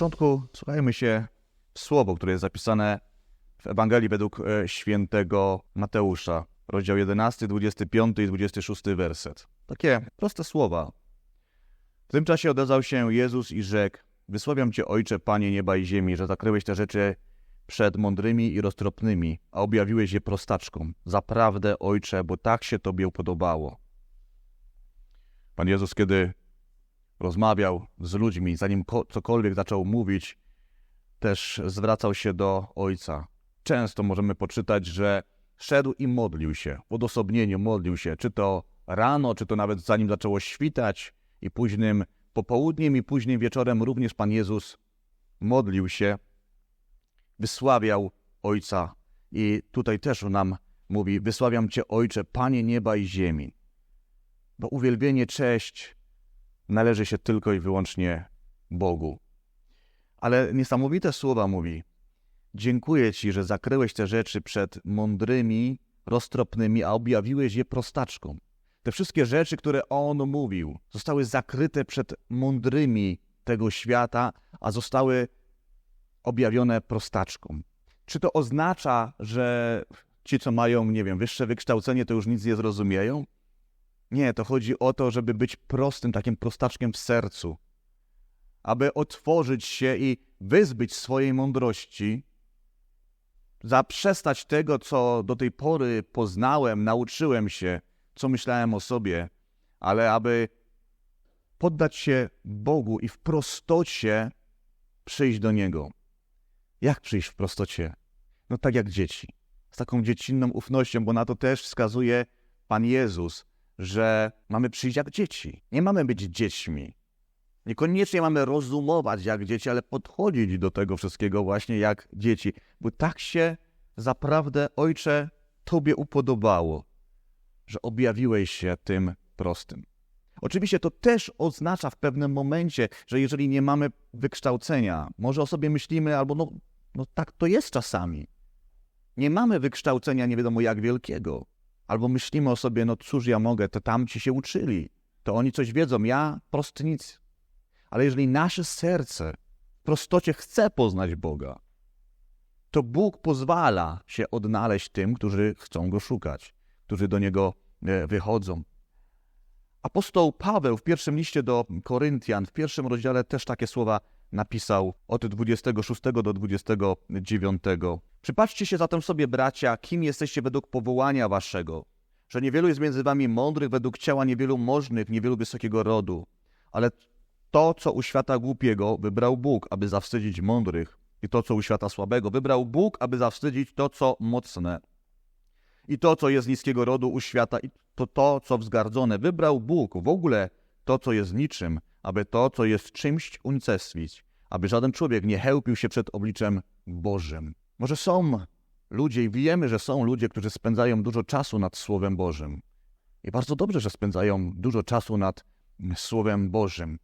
początku słuchajmy się słowo, które jest zapisane w Ewangelii według e, świętego Mateusza, rozdział 11, 25 i 26 werset. Takie proste słowa. W tym czasie odezwał się Jezus i rzekł: Wysławiam Cię, Ojcze, Panie nieba i ziemi, że zakryłeś te rzeczy przed mądrymi i roztropnymi, a objawiłeś je prostaczkom. Zaprawdę, Ojcze, bo tak się Tobie upodobało. Pan Jezus, kiedy rozmawiał z ludźmi, zanim cokolwiek zaczął mówić, też zwracał się do Ojca. Często możemy poczytać, że szedł i modlił się, w odosobnieniu modlił się, czy to rano, czy to nawet zanim zaczęło świtać i późnym popołudniem i późnym wieczorem również Pan Jezus modlił się, wysławiał Ojca. I tutaj też nam mówi, wysławiam Cię Ojcze, Panie nieba i ziemi. Bo uwielbienie, cześć należy się tylko i wyłącznie Bogu. Ale niesamowite słowa mówi. Dziękuję Ci, że zakryłeś te rzeczy przed mądrymi, roztropnymi, a objawiłeś je prostaczkom. Te wszystkie rzeczy, które On mówił, zostały zakryte przed mądrymi tego świata, a zostały objawione prostaczkom. Czy to oznacza, że ci, co mają, nie wiem, wyższe wykształcenie, to już nic nie zrozumieją? Nie, to chodzi o to, żeby być prostym, takim prostaczkiem w sercu, aby otworzyć się i wyzbyć swojej mądrości, zaprzestać tego, co do tej pory poznałem, nauczyłem się, co myślałem o sobie, ale aby poddać się Bogu i w prostocie przyjść do Niego. Jak przyjść w prostocie? No tak jak dzieci, z taką dziecinną ufnością, bo na to też wskazuje Pan Jezus, że mamy przyjść jak dzieci. Nie mamy być dziećmi. Niekoniecznie mamy rozumować jak dzieci, ale podchodzić do tego wszystkiego właśnie jak dzieci, bo tak się zaprawdę, Ojcze, Tobie upodobało, że objawiłeś się tym prostym. Oczywiście to też oznacza w pewnym momencie, że jeżeli nie mamy wykształcenia, może o sobie myślimy, albo no, no tak to jest czasami. Nie mamy wykształcenia nie wiadomo jak wielkiego. Albo myślimy o sobie, no cóż ja mogę, to tamci się uczyli, to oni coś wiedzą, ja prosty nic. Ale jeżeli nasze serce w prostocie chce poznać Boga, to Bóg pozwala się odnaleźć tym, którzy chcą Go szukać, którzy do Niego e, wychodzą. Apostoł Paweł w pierwszym liście do Koryntian, w pierwszym rozdziale też takie słowa napisał od 26 do 29. Przypatrzcie się zatem sobie, bracia, kim jesteście według powołania waszego, że niewielu jest między wami mądrych według ciała, niewielu możnych, niewielu wysokiego rodu, ale to, co u świata głupiego, wybrał Bóg, aby zawstydzić mądrych, i to, co u świata słabego, wybrał Bóg, aby zawstydzić to, co mocne. I to, co jest niskiego rodu u świata, i to, to co wzgardzone, wybrał Bóg, w ogóle to, co jest niczym, aby to, co jest czymś, unicestwić, aby żaden człowiek nie chełpił się przed obliczem Bożym. Może są ludzie i wiemy, że są ludzie, którzy spędzają dużo czasu nad Słowem Bożym. I bardzo dobrze, że spędzają dużo czasu nad Słowem Bożym.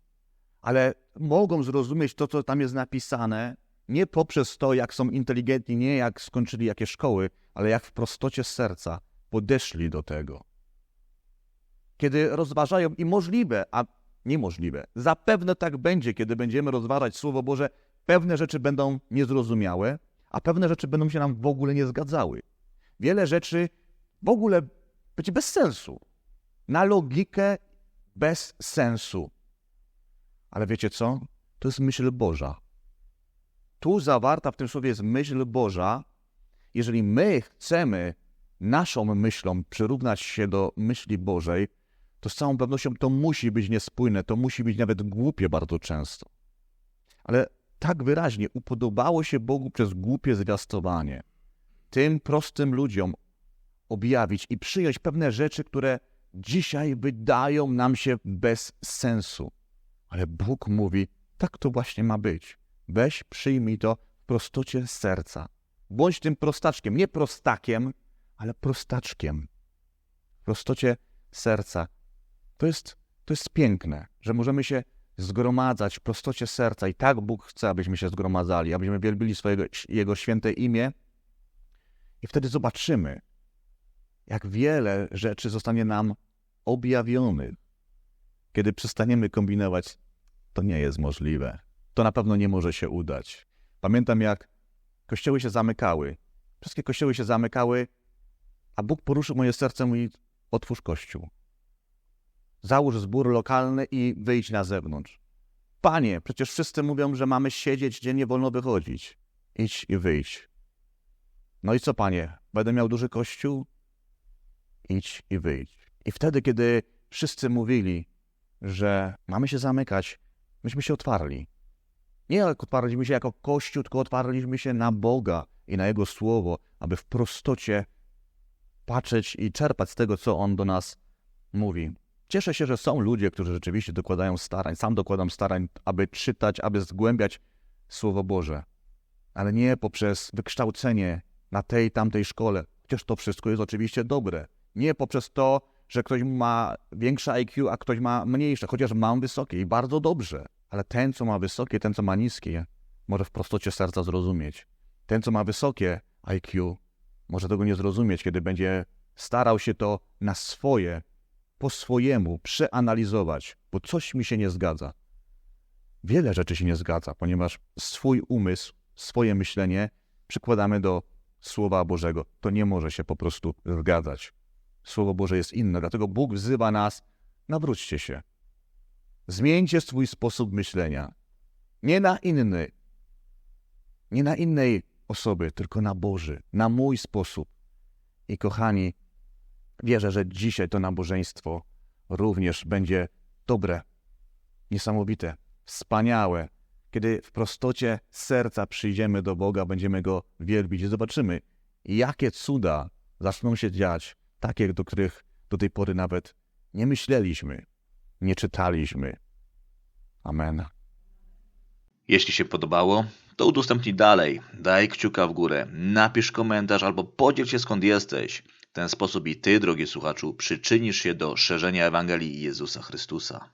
Ale mogą zrozumieć to, co tam jest napisane, nie poprzez to, jak są inteligentni, nie jak skończyli jakie szkoły, ale jak w prostocie serca podeszli do tego. Kiedy rozważają i możliwe, a niemożliwe. Zapewne tak będzie, kiedy będziemy rozważać Słowo Boże. Pewne rzeczy będą niezrozumiałe, a pewne rzeczy będą się nam w ogóle nie zgadzały. Wiele rzeczy w ogóle będzie bez sensu. Na logikę bez sensu. Ale wiecie co? To jest myśl Boża. Tu zawarta w tym słowie jest myśl Boża. Jeżeli my chcemy naszą myślą przyrównać się do myśli Bożej, to z całą pewnością to musi być niespójne, to musi być nawet głupie bardzo często. Ale tak wyraźnie upodobało się Bogu przez głupie zwiastowanie tym prostym ludziom objawić i przyjąć pewne rzeczy, które dzisiaj wydają nam się bez sensu. Ale Bóg mówi, tak to właśnie ma być. Weź, przyjmij to w prostocie serca. Bądź tym prostaczkiem, nie prostakiem, ale prostaczkiem. W prostocie serca. To jest, to jest piękne, że możemy się zgromadzać w prostocie serca i tak Bóg chce, abyśmy się zgromadzali, abyśmy wielbili swojego, Jego święte imię i wtedy zobaczymy, jak wiele rzeczy zostanie nam objawionych. Kiedy przestaniemy kombinować, to nie jest możliwe, to na pewno nie może się udać. Pamiętam, jak kościoły się zamykały. Wszystkie kościoły się zamykały, a Bóg poruszył moje serce, mówi, otwórz kościół. Załóż zbór lokalny i wyjdź na zewnątrz. Panie, przecież wszyscy mówią, że mamy siedzieć, gdzie nie wolno wychodzić. Idź i wyjdź. No i co, panie? Będę miał duży kościół? Idź i wyjdź. I wtedy, kiedy wszyscy mówili, że mamy się zamykać, myśmy się otwarli. Nie jak otwarliśmy się jako Kościół, tylko otwarliśmy się na Boga i na Jego Słowo, aby w prostocie patrzeć i czerpać z tego, co On do nas mówi. Cieszę się, że są ludzie, którzy rzeczywiście dokładają starań. Sam dokładam starań, aby czytać, aby zgłębiać Słowo Boże. Ale nie poprzez wykształcenie na tej, tamtej szkole. Chociaż to wszystko jest oczywiście dobre. Nie poprzez to, że ktoś ma większe IQ, a ktoś ma mniejsze. Chociaż mam wysokie i bardzo dobrze. Ale ten, co ma wysokie, ten, co ma niskie, może w prostocie serca zrozumieć. Ten, co ma wysokie IQ, może tego nie zrozumieć, kiedy będzie starał się to na swoje, po swojemu przeanalizować, bo coś mi się nie zgadza. Wiele rzeczy się nie zgadza, ponieważ swój umysł, swoje myślenie przykładamy do Słowa Bożego. To nie może się po prostu zgadzać. Słowo Boże jest inne, dlatego Bóg wzywa nas, nawróćcie się. Zmieńcie swój sposób myślenia. Nie na inny, nie na innej osoby, tylko na Boży, na mój sposób. I kochani, wierzę, że dzisiaj to nabożeństwo również będzie dobre, niesamowite, wspaniałe. Kiedy w prostocie serca przyjdziemy do Boga, będziemy Go wielbić i zobaczymy, jakie cuda zaczną się dziać, takie, do których do tej pory nawet nie myśleliśmy, nie czytaliśmy. Amen. Jeśli się podobało, to udostępnij dalej, daj kciuka w górę, napisz komentarz albo podziel się skąd jesteś. Ten sposób i ty, drogi słuchaczu, przyczynisz się do szerzenia Ewangelii Jezusa Chrystusa.